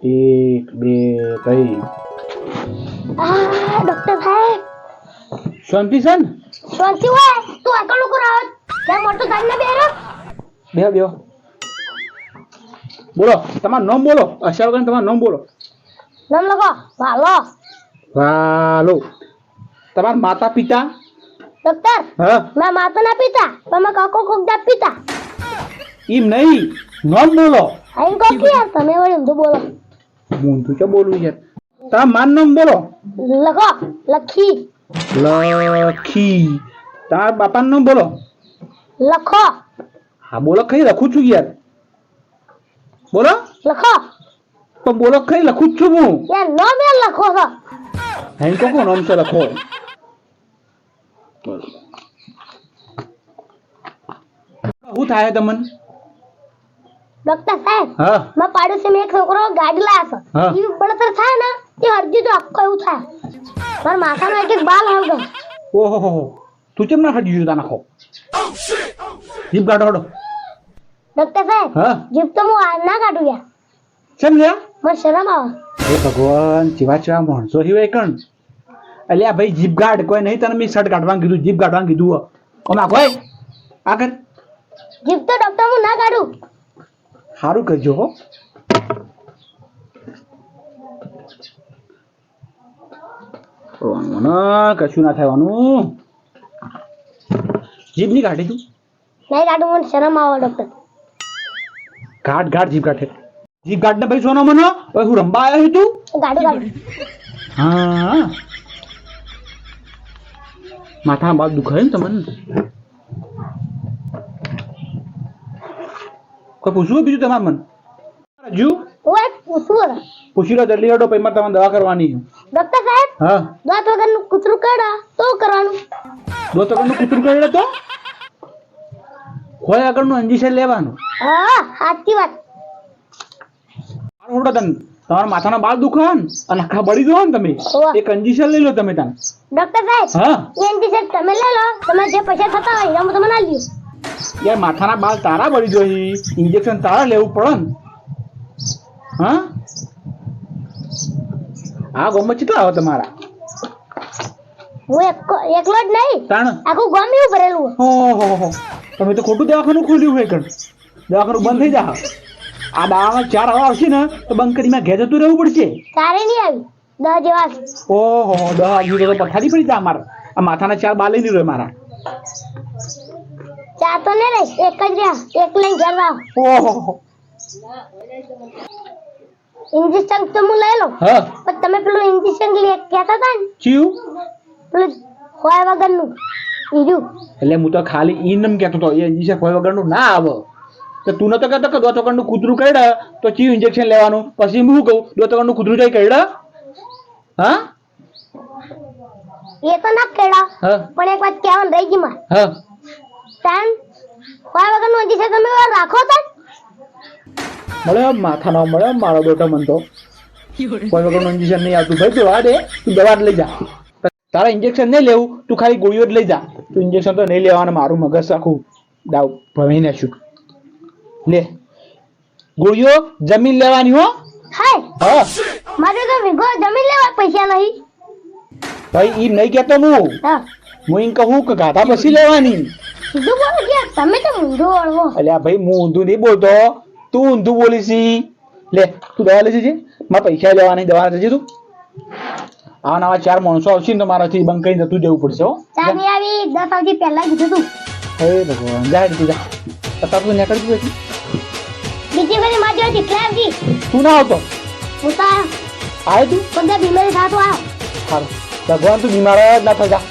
એક બે કઈ ડોક્ટર સાહેબ શાંતિ છે ને? શાંતિ હોય? તું એકલો રાવ ત્યાં મોટો સાહેબ ને બેરો બે બે. બોલો તમારું નામ બોલો. અશાર કરીને તમારું નામ બોલો. નામ લખો. વાલો. વાલો. તમારા માતા પિતા? ડોક્ટર હા? મેં માતા ના પિતા પણ મેં કાકો કોક દા પિતા. એમ નહીં. નામ બોલો. અહીં કોક તમે વળી ઊંધું બોલો. મૂંધું તો બોલું તમારા માન નામ બોલો. લખો લખી. લખી. તમારા બાપા નામ બોલો. લખો. હા બોલો કઈ લખું છું યાર? બોલો. લખો. તો બોલો કઈ લખું છું હું? યાર નામ યાર લખો છો. હૈ કોકો નામ છે લખો? શું થાય તમને? ડોક્ટર સાહેબ હા. મેં પાડોશી એક છોકરો ગાડી લાયા હા. છે એ પડતર થાય ને એ હરજી તો આખો એવું થાય. મારા માથામાં એક એક બાલ હળગો ઓહો હો હો. તું કેમ ના હટી જુદા નાખો? જીભ કાઢો હડો ડોક્ટર સાહેબ હા? જીપ તો હું ના કાઢું યાર. કેમ લ્યા? મને શરમ આવે. હે ભગવાન ચીવા ચીવા માણસો હિવાય કણ અલ્યા ભાઈ જીભ ગાઢ કોઈ નહીં તને મેં શર્ટ કાઢવાનું કીધું જીભ કાઢવાનું કીધું ઓમાં કોઈ? આગળ જીભ તો ડોક્ટર હું ના કાઢું. સારું કરજો હો. રોવાનું કશું ના થવાનું. જીભની કાઢી તું. નહીં કાઢું મને શરમ આવે ડોક્ટર. ઘાટ ઘાટ જીભ કાઢે. જીભ ગાઢ ને ભાઈ સોનો મનો? ભાઈ હું રંબા આવ્યો છું તું? કાઢું કાઢું હા. માથા બાદ દુખાય ને તમને? કોઈ પૂછવું બીજું તમારે મન હજુ ઓય પૂછવું ને પૂછી લો જલ્દી હટો પછી મારે તમારે દવા કરવાની છે. ડોક્ટર સાહેબ હા દાંત વગરનું કૂતરું કાઢા તો કરવાનું દો તકડનું કૂતરું કરી તો હોય આગળનું ઇન્જેક્શન લેવાનું હા સાચી વાત સારું હટો તને તમારા માથાના બાલ દુખે ને અને આખા બળી ગયો ને તમે ઓવા. એક ઇન્જેક્શન લઈ લો તમે તને ડોક્ટર સાહેબ હા એ ઇન્જેક્શન તમે લઈ લો તમે જે પૈસા થતા હોય એના હું તમને આલ્યું યાર માથાના બાલ તારા બળી જોઈ ઇન્જેક્શન તારા લેવું પડે ને. હા? આ ગમે કેટલા આવે તમારા. હું એક- એકલો જ નહીં. તાણ? આખું ગામ એવું ભરેલું. ઓહો હો તમે તો ખોટું દવાખાનું ખોલ્યું હોય કણ દવાખાનું બંધ થઈ જા આ દાવામાં ચાર હવા આવશે ને તો બંધ કરીને ઘેર જતું રહેવું પડશે. તારે નહીં આવી. દહ જેવા ઓહો દહ આવી તો પથારી પડી જા મારા આ માથાના ચાર બાલ નહીં રહે મારા. ચા તો ને રહી એક જ રહ્યા એક લઈને ઘર આવ. ઓહો. ઇન્જેક્શન તો હું લઈ લઉં. હા. પણ તમે પેલું ઇન્જેક્શન કહેતા હતા ને ચિયું પેલું હોય વગરનું ઈર્યું એટલે હું તો ખાલી ઈનમ કહેતો હતો એ ઇન્જેક્શન કોઈ વગરનું ના આવે. તો તું નતો કહેતો કે દો ચોકડનું કૂતરું કરડે? તો ચીવ ઇન્જેક્શન લેવાનું? પછી હું કહું દો ચોકડનું કૂતરું જાય કરડે? હા? એ તો ના કેડા પણ એક વાત કહેવાનું રહી ગઈ માં હા. તાન? વગર વગરનું ઇન્જેક્શન તમે રાખો તાન? મળે માથાનો મળે મારો બેટો મન તો. કોઈ વગરનું ઇન્જેક્શન નહીં આવતું. ભાઈ તું આ દે તું દવા લઈ જા. તારા ઇન્જેક્શન નહીં લેવું તું ખાલી ગોળીઓ જ લઈ જા. તું ઇન્જેક્શન તો નહીં લેવાનું મારું મગજ આખું દાવ ભમી નાખ્યું. લે ગોળીઓ જમીન લેવાની હો. હાય હા. મારે તો વિગો જમીન લેવા પૈસા નહીં. ભાઈ ઈ નહીં કહેતો હું. હા. હું એમ કહું કે ગાધા પછી લેવાની. સીધું બોલો તમે તો ઊંધો વળવો અલ્યા ભાઈ હું ઊંધું નહીં બોલતો. તું ઊંધું બોલી છી લે તું દવા લેજે છે મારે પૈસા લેવાની દવા લેજે તું આ નવા ચાર માણસો આવશે ને તો મારાથી બંધ કરીને જતું જવું પડશે હો. નહીં આવી દસ આવતી પહેલા કીધું તું. હે ભગવાન જા તું જા. અત્યારે તું નીકળી છે? બીજી બધી મારી જોડે કેટલા આવતી તું ના આવતો? હું તો આવે તું? પણ બીમારી થતો આવ્યો. ભગવાન તું બીમાર જ ના જા.